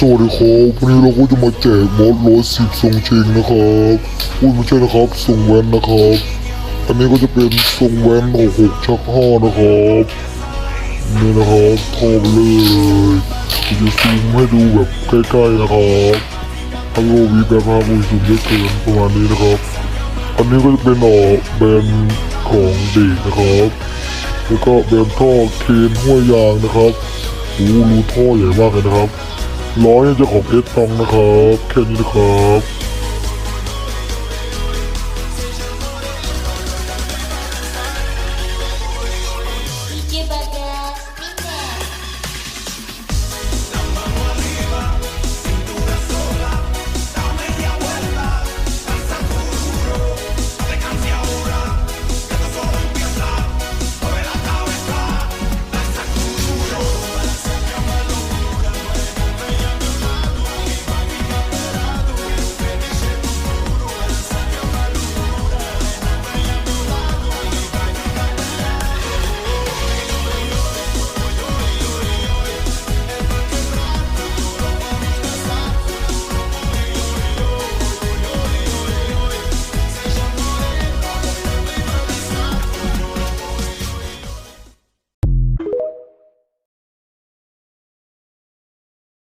สวัสดีครับวันนี้เราก็จะมาแจกมอสร้อยสิบทรงเชงนะครับอุ้ยไม่ใช่นะครับทรงแว้นนะครับ อันนี้ก็จะเป็นทรงแว้นหกหกชักห้านะครับนี่นะครับทอไปเลยจะซูมให้ดูแบบใกล้ๆนะครับฮัลโหลวีแบบภาพอุ้ยซูมเยอะเกินประมาณนี้นะครับ อันนี้ก็จะเป็นออกแบรนด์ของเด็กนะครับ แล้วก็แบรนด์ท่อเคนห้วยยางนะครับโอ้รูท่อใหญ่มากเลยนะครับ ร้อยจะของเอสตองนะครับ แค่นี้นะครับ